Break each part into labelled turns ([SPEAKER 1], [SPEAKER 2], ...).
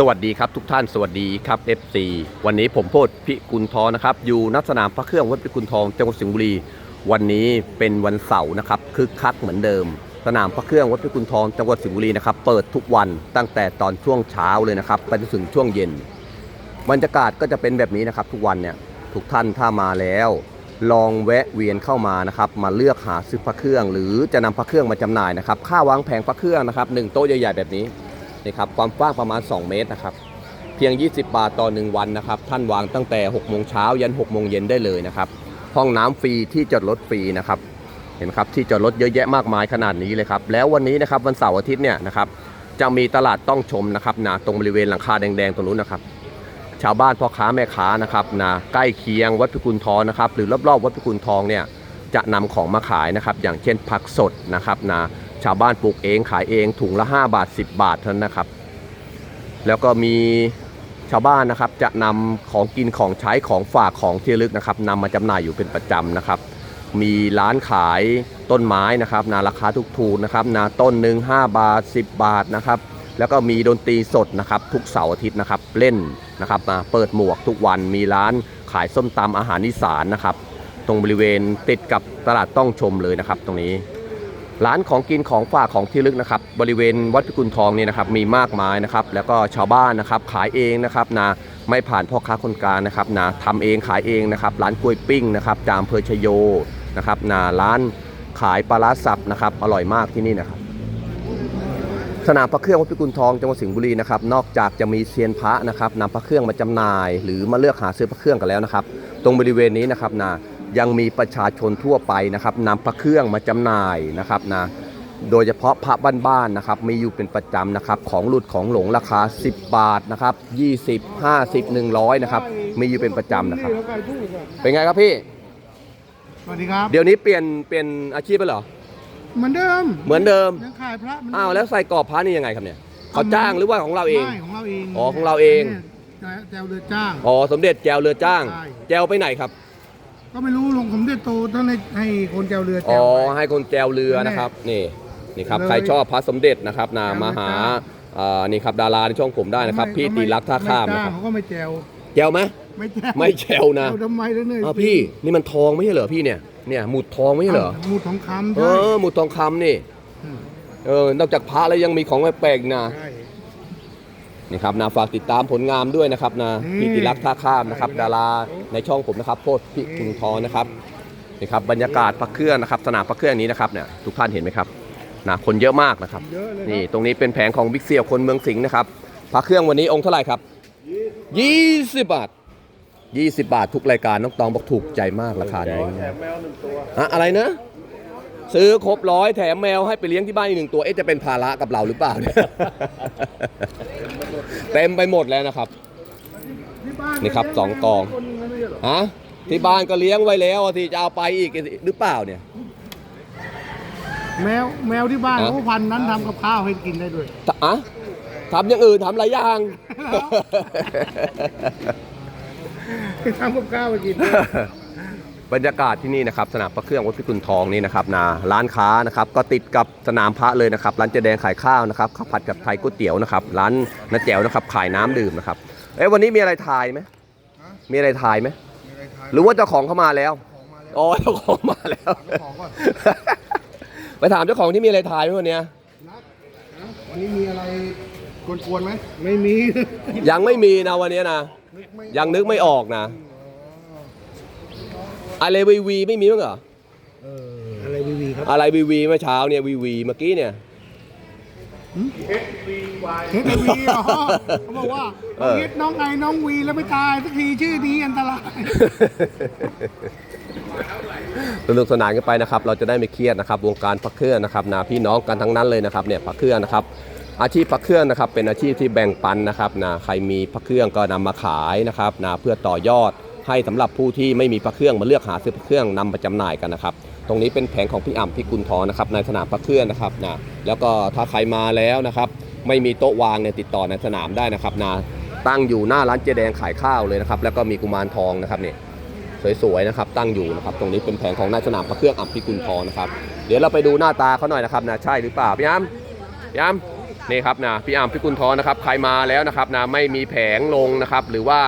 [SPEAKER 1] สวัสดีครับทุกท่านสวัสดีครับ FC วันนี้ผมโพธพิกุลทองนะครับ อยู่นักสนามพระเครื่องวัดพิกุลทองจังหวัดสิงห์บุรี วันนี้เป็นวันเสาร์นะครับคึกคักเหมือนเดิม สนามพระเครื่องวัดพิกุลทองจังหวัดสิงห์บุรีนะครับเปิดทุกวันตั้งแต่ตอนช่วงเช้าเลยนะครับไปจนถึงช่วงเย็นบรรยากาศก็จะเป็นแบบนี้นะครับ ทุกวันเนี่ยทุกท่านถ้ามาแล้ว ลองแวะเวียนเข้ามานะครับมาเลือกหาซื้อพระเครื่อง หรือจะนำพระเครื่องมาจำหน่ายนะครับค่าวางแผงพระเครื่องนะครับหนึ่งโต๊ะใหญ่ๆแบบนี้ นี่ครับความกว้างประมาณ 2 เมตรนะครับเพียง 20 บาทต่อ 1 วันนะครับ ท่านวางตั้งแต่6โมงเช้ายัน6โมงเย็นได้เลยนะครับห้องน้ำฟรีที่จอดรถฟรีนะครับเห็นไหมครับที่จอดรถเยอะแยะมากมายขนาดนี้เลยครับแล้ววันนี้นะครับวันเสาร์อาทิตย์เนี่ยนะครับจะมีตลาดต้องชมนะครับนะตรงบริเวณหลังคาแดงๆตรงนู้นนะครับชาวบ้านพ่อค้าแม่ค้านะครับนะใกล้เคียงวัดพิกุลทองนะครับหรือรอบๆวัดพิกุลทองเนี่ยจะนำของมาขายนะครับอย่างเช่นผักสดนะครับนะ ชาวบ้านปลูกเองขายเองถุงละ 5 บาท 10 บาทเท่านั้นนะครับ แล้วก็มีชาวบ้านนะครับจะนำของกินของใช้ของฝากของที่ลึกนะครับนำมาจำหน่ายอยู่เป็นประจำนะครับ มีร้านขายต้นไม้นะครับ นาราคาถูกๆนะครับ นาต้นหนึ่ง5บาท 10 บาทนะครับ แล้วก็มีดนตรีสดนะครับ ทุกเสาร์อาทิตย์นะครับเล่นนะครับมาเปิดหมวกทุกวันมีร้านขายส้มตำอาหารอีสานนะครับ ตรงบริเวณติดกับตลาดต้องชมเลยนะครับ ตรงนี้ ร้านของกินของฝากของที่ลึกนะครับ บริเวณวัดพิกุลทองเนี่ยนะครับมีมากมายนะครับ แล้วก็ชาวบ้านนะครับขายเองนะครับนะไม่ผ่านพ่อค้าคนกลางนะครับนะทำเองขายเองนะครับ ร้านกล้วยปิ้งนะครับจามเพอชโยนะครับนะร้านขายปลาร้าสับนะครับ อร่อยมากที่นี่นะครับสนามพระเครื่องวัดพิกุลทองจังหวัดสิงห์บุรีนะครับนอกจากจะมีเซียนพระนะครับนำพระเครื่องมาจำหน่าย หรือมาเลือกหาซื้อพระเครื่องกันแล้วนะครับ ตรงบริเวณนี้นะครับนะ ยังมีประชาชนทั่วไปนะครับนำพระเครื่องมาจำหน่ายนะครับนะโดยเฉพาะพระบ้านๆนะครับมีอยู่เป็นประจำนะครับของหลุดของหลงราคา 10 บาทนะครับ20 50 100นะครับมีอยู่เป็นประจำนะครับ เป็นไงครับพี่
[SPEAKER 2] สวัสดีครับ
[SPEAKER 1] เดี๋ยวนี้เปลี่ยนเปลี่ยนอาชีพไปเหรอ
[SPEAKER 2] เหมือนเดิม
[SPEAKER 1] เหมือนเดิม
[SPEAKER 2] ยังขายพระเหมืนเดิม
[SPEAKER 1] อ้าวแล้วใส่กรอบพระนี่ยังไงครับเนี่ยเขาจ้างหรือว่าของเราเอง
[SPEAKER 2] ไม่ของเราเอง
[SPEAKER 1] อ๋อของเราเอง
[SPEAKER 2] เนี่ยแจวเรือจ้าง
[SPEAKER 1] อ๋อสมเด็จแจวเรือจ้าง
[SPEAKER 2] ใช่
[SPEAKER 1] แจวไปไหนครับ
[SPEAKER 2] ก็ไม่รู้ลงสมเด็จโตท่านให้ให้คนแจวเรือแจ
[SPEAKER 1] อ๋อ
[SPEAKER 2] วไป
[SPEAKER 1] ให้คนแจวเรือนะครับนี่นี่ครับ
[SPEAKER 2] เลย
[SPEAKER 1] ใครชอบพระสมเด็จนะครับนะ
[SPEAKER 2] แจวเรือ
[SPEAKER 1] มาหา
[SPEAKER 2] จ้าง
[SPEAKER 1] อ่านี่ครับดาราในช่องผมได้นะครับ
[SPEAKER 2] ไม่
[SPEAKER 1] พี่ตีรักท่าข้าม
[SPEAKER 2] ไจ้
[SPEAKER 1] นะครับ
[SPEAKER 2] เขาก็ไม่แจว
[SPEAKER 1] แจวไหม
[SPEAKER 2] ไม่แจว
[SPEAKER 1] ไม่แจวนะ
[SPEAKER 2] แจวทำไมแล้วเนี่ย
[SPEAKER 1] อ้าวพี่นี่มันทองไม่ใช่เหรอพี่เนี่ยเนี่ยหมุดทองไม่ใช่เหรอ
[SPEAKER 2] หมูทองคำ
[SPEAKER 1] เอ
[SPEAKER 2] ใช่
[SPEAKER 1] อหมุดทองคำนี่
[SPEAKER 2] ม
[SPEAKER 1] เออนอกจากพระแล้วยังมีของแปลกๆนะ
[SPEAKER 2] ใช่
[SPEAKER 1] นี่ครับนะฝากติดตามผลงานด้วยนะครับนะ
[SPEAKER 2] นี่
[SPEAKER 1] พี่ติรักท่าข้ามนะครับ ดาราในช่องผมนะครับโพธพิกุลทองนะครับนี่ครับบรรยากาศพระเครื่องนะครับสนามพระเครื่องนี้นะครับเนี่ยทุกท่านเห็นไหมครับนะคนเยอะมากนะครับ
[SPEAKER 2] เยอะเลย
[SPEAKER 1] นี่ตรงนี้เป็นแผงของบิ๊กเซียวคนเมืองสิงห์นะครับพระเครื่องวันนี้องค์เท่าไหร่ครับ20บาท20 บาททุกรายการน้องตองบอกถูกใจมากราคานี้อะอะไรนะ ซื้อครบร้อยแถมแมวให้ไปเลี้ยงที่บ้านอีกหนึ่งตัว เอ๊ะจะเป็นภาระกับเราหรือเปล่าเนี่ย เต็มไปหมดแล้วนะครับ
[SPEAKER 2] ที่บ้าน
[SPEAKER 1] นี่ครับสองกอง
[SPEAKER 2] คนนึงไม่ใช่เหรอ
[SPEAKER 1] ฮะที่บ้านก็เลี้ยงไว้แล้วอะที่จะเอาไปอีกหรือเปล่าเนี่ย
[SPEAKER 2] แมวแมวที่บ้าน
[SPEAKER 1] ฮะ
[SPEAKER 2] เขาพันธุ์นั้นทำกับข้าวให้กินได้ด้วย
[SPEAKER 1] อะทำอย่างอื่นทำหลายอย่าง
[SPEAKER 2] ทำกับข้าวให้กินด้วย
[SPEAKER 1] บรรยากาศที่นี่นะครับสนามพระเครื่องวัดพิกุลทองนี่นะครับนะร้านค้านะครับก็ติดกับสนามพระเลยนะครับร้านเจแดงขายข้าวนะครับข้าวผัดกับไทยก๋วยเตี๋ยวนะครับร้านน้าแจ๋วนะครับขายน้ำดื่มนะครับเอ้ยวันนี้มีอะไรทายไหมมีอะไรทายไหมหรือว่าเจ้าของเข้ามาแล้วอ๋อเจ้าของมาแล้ว
[SPEAKER 2] เจ้าของก่อน
[SPEAKER 1] ไปถามเจ้าของที่มีอะไรทายไหมวันเนี้ย
[SPEAKER 2] วันนี้มีอะไรกวนๆไหมไม่มี
[SPEAKER 1] ยังไม่มีนะวันเนี้ยนะยังนึกไม่ออกนะ อะไรวีวีไม่มีมั้งเหรอ
[SPEAKER 2] อะไรวีวีครับ
[SPEAKER 1] อะไรวีวีเมื่อเช้าเนี่ยวีวีเมื่อกี้เนี่ย
[SPEAKER 2] เฮดวีอ๋อเขาบอกว่า
[SPEAKER 1] เออ
[SPEAKER 2] เฮดน้องไอน้องวีแล้วไม่ตายสักทีชื่อนี้อันตราย
[SPEAKER 1] สนุกสนานกันไปนะครับ เราจะได้ไม่เครียดนะครับ วงการพักเครื่องนะครับนะพี่น้องกันทั้งนั้นเลยนะครับเนี่ยพักเครื่องนะครับ อาชีพพักเครื่องนะครับ เป็นอาชีพที่แบ่งปันนะครับนะใครมีพักเครื่องก็นำมาขายนะครับนะเพื่อต่อยอด ให้สำหรับผู้ที่ไม่มีพักเครื่องมาเลือกหาซื้อพักเครื่องนำมาจำหน่ายกันนะครับ ตรงนี้เป็นแผงของพี่อ่ำพี่กุลทองนะครับในสนามพักเครื่องนะครับนะแล้วก็ถ้าใครมาแล้วนะครับไม่มีโต๊ะวางเนี่ยติดต่อในสนามได้นะครับนะตั้งอยู่หน้าร้านเจแดงขายข้าวเลยนะครับแล้วก็มีกุมารทองนะครับเนี่ยสวยๆนะครับตั้งอยู่นะครับตรงนี้เป็นแผงของนายสนามพระเครื่องอัมพิกุลทองนะครับเดี๋ยวเราไปดูหน้าตาเขาหน่อยนะครับนะใช่หรือเปล่าพี่ยามพี่ยาม นี่ครับนะพี่อาร์มพี่กุลทองนะครับใครมาแล้วนะครับนะไม่มีแผงลงนะครับ หรือว่า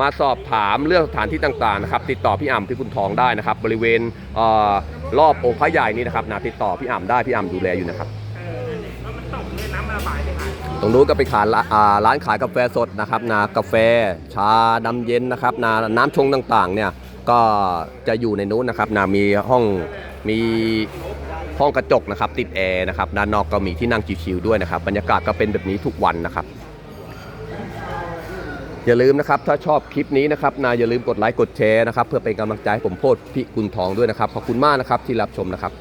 [SPEAKER 1] มาสอบถามเรื่องสถานที่ต่างๆนะครับ ติดต่อพี่อาร์มพี่กุลทองได้นะครับ บริเวณเอ่อรอบองค์พระใหญ่นี้นะครับนะติดต่อพี่อาร์มได้พี่อาร์มดูแลอยู่นะครับ ตรงนู้นก็ไปขายร้านอ่าร้านขายกาแฟสดนะครับนะกาแฟชาน้ำเย็นนะครับนะน้ำชงต่างๆเนี่ยก็จะอยู่ในนู้นนะครับนะมีห้องมี ห้องกระจกนะครับติดแอร์นะครับด้านนอกก็มีที่นั่งชิวๆด้วยนะครับบรรยากาศก็เป็นแบบนี้ทุกวันนะครับอย่าลืมนะครับถ้าชอบคลิปนี้นะครับนะอย่าลืมกดไลค์กดแชร์นะครับเพื่อเป็นกำลังใจให้ผมโพดพี่กุลทองด้วยนะครับขอบคุณมากนะครับที่รับชมนะครับ